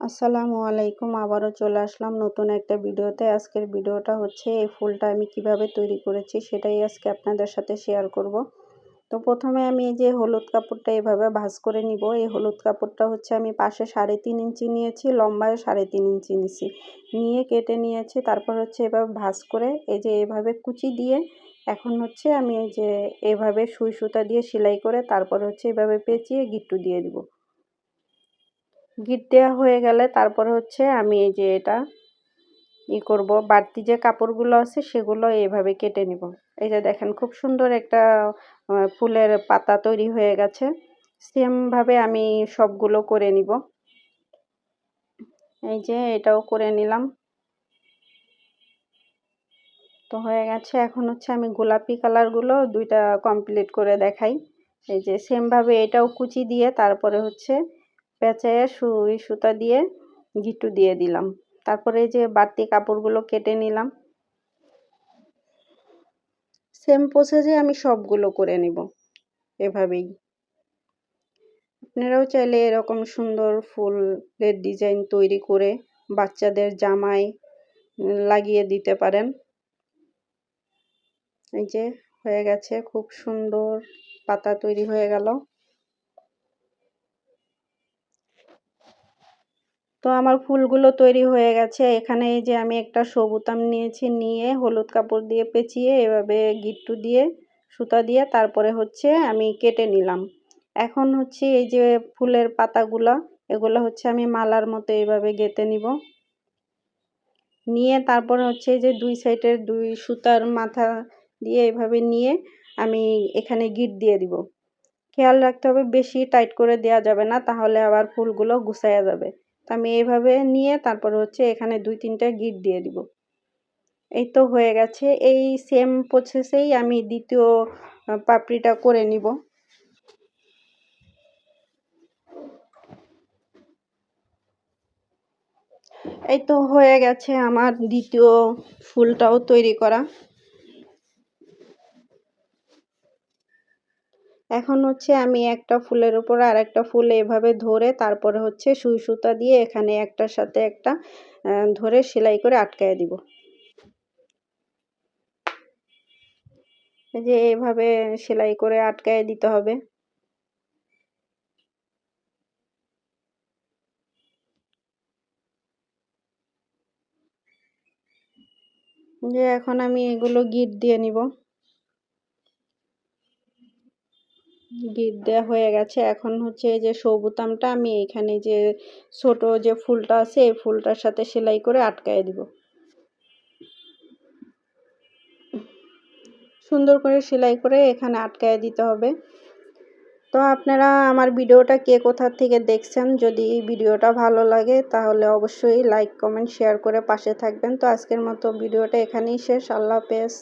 আসসালামু আলাইকুম, আবারও চলে আসলাম নতুন একটা ভিডিওতে। আজকের ভিডিওটা হচ্ছে এই ফুলটা আমি কীভাবে তৈরি করেছি সেটাই আজকে আপনাদের সাথে শেয়ার করব। তো প্রথমে আমি এই যে হলুদ কাপড়টা এভাবে ভাজ করে নিব। এই হলুদ কাপড়টা হচ্ছে আমি পাশে সাড়ে তিন ইঞ্চি নিয়েছি লম্বায় সাড়ে তিন ইঞ্চি নিয়েছি নিয়ে কেটে নিয়েছি, তারপর হচ্ছে এভাবে ভাজ করে এই যে এভাবে কুচি দিয়ে এখন হচ্ছে আমি এই যে এভাবে সুই সুতা দিয়ে সেলাই করে তারপর হচ্ছে এভাবে পেঁচিয়ে গিট্টু দিয়ে দিব। গিট দেওয়া হয়ে গেলে তারপরে হচ্ছে আমি এই যে এটা ই করব। বাড়তি যে কাপড়গুলো আছে সেগুলো এইভাবে কেটে নিব। এই যে দেখেন খুব সুন্দর একটা ফুলের পাতা তৈরি হয়ে গেছে। সেমভাবে আমি সবগুলো করে নিব। এই যে এটাও করে নিলাম। তো হয়ে গেছে। এখন হচ্ছে আমি গোলাপি কালারগুলো দুইটা কমপ্লিট করে দেখাই। এই যে সেমভাবে এটাও কুচি দিয়ে তারপরে হচ্ছে পেঁচাইয়া সুই সুতা দিয়ে গিট্টু দিয়ে দিলাম। তারপরে যে বাড়তি কাপড়গুলো কেটে নিলাম। সেম প্রসেসে আমি সবগুলো করে নিব। এভাবেই। আপনারাও চাইলে এরকম সুন্দর ফুলের ডিজাইন তৈরি করে বাচ্চাদের জামায় লাগিয়ে দিতে পারেন। এই যে হয়ে গেছে, খুব সুন্দর পাতা তৈরি হয়ে গেল। তো আমার ফুলগুলো তৈরি হয়ে গেছে। এখানে এই যে আমি একটা সবুতাম নিয়েছি, নিয়ে হলুদ কাপড় দিয়ে পেঁচিয়ে, এভাবে গিট্টু দিয়ে, সুতা দিয়ে তারপরে হচ্ছে আমি কেটে নিলাম। এখন হচ্ছে এই যে ফুলের পাতাগুলো, এগুলো হচ্ছে আমি মালার মতো এইভাবে গেঁথে নিব। নিয়ে তারপরে হচ্ছে যে দুই সাইডের দুই সুতার মাথা দিয়ে এভাবে নিয়ে আমি এখানে গিট দিয়ে দিব। খেয়াল রাখতে হবে, বেশি টাইট করে দেওয়া যাবে না, তাহলে আবার ফুলগুলো গুছাইয়া যাবে। তো আমি এইভাবে নিয়ে তারপর হচ্ছে এখানে দুই তিনটা গিট দিয়ে দিব। এই তো হয়ে গেছে। এই সেম প্রসেসেই আমি দ্বিতীয় পাপড়িটা করে নিব। এই তো হয়ে গেছে আমার দ্বিতীয় ফুলটাও তৈরি করা। এখন হচ্ছে আমি একটা ফুলের উপর আর একটা ফুল এভাবে ধরে তারপরে হচ্ছে সুই সুতা দিয়ে এখানে একটার সাথে একটা ধরে সেলাই করে আটকায় দিব। যে এভাবে সেলাই করে আটকায় দিতে হবে। যে এখন আমি এগুলো গিট দিয়ে নিব। দেওয়া হয়ে গেছে। এখন হচ্ছে যে সবুতামটা আমি এখানে যে ছোট যে ফুলটা আছে, এই ফুলটার সাথে সেলাই করে আটকায় দিব। সুন্দর করে সেলাই করে এখানে আটকায় দিতে হবে। তো আপনারা আমার ভিডিওটা কে কোথা থেকে দেখছেন, যদি ভিডিওটা ভালো লাগে তাহলে অবশ্যই লাইক, কমেন্ট, শেয়ার করে পাশে থাকবেন। তো আজকের মতো ভিডিওটা এখানেই শেষ। আল্লাহ হাফেজ।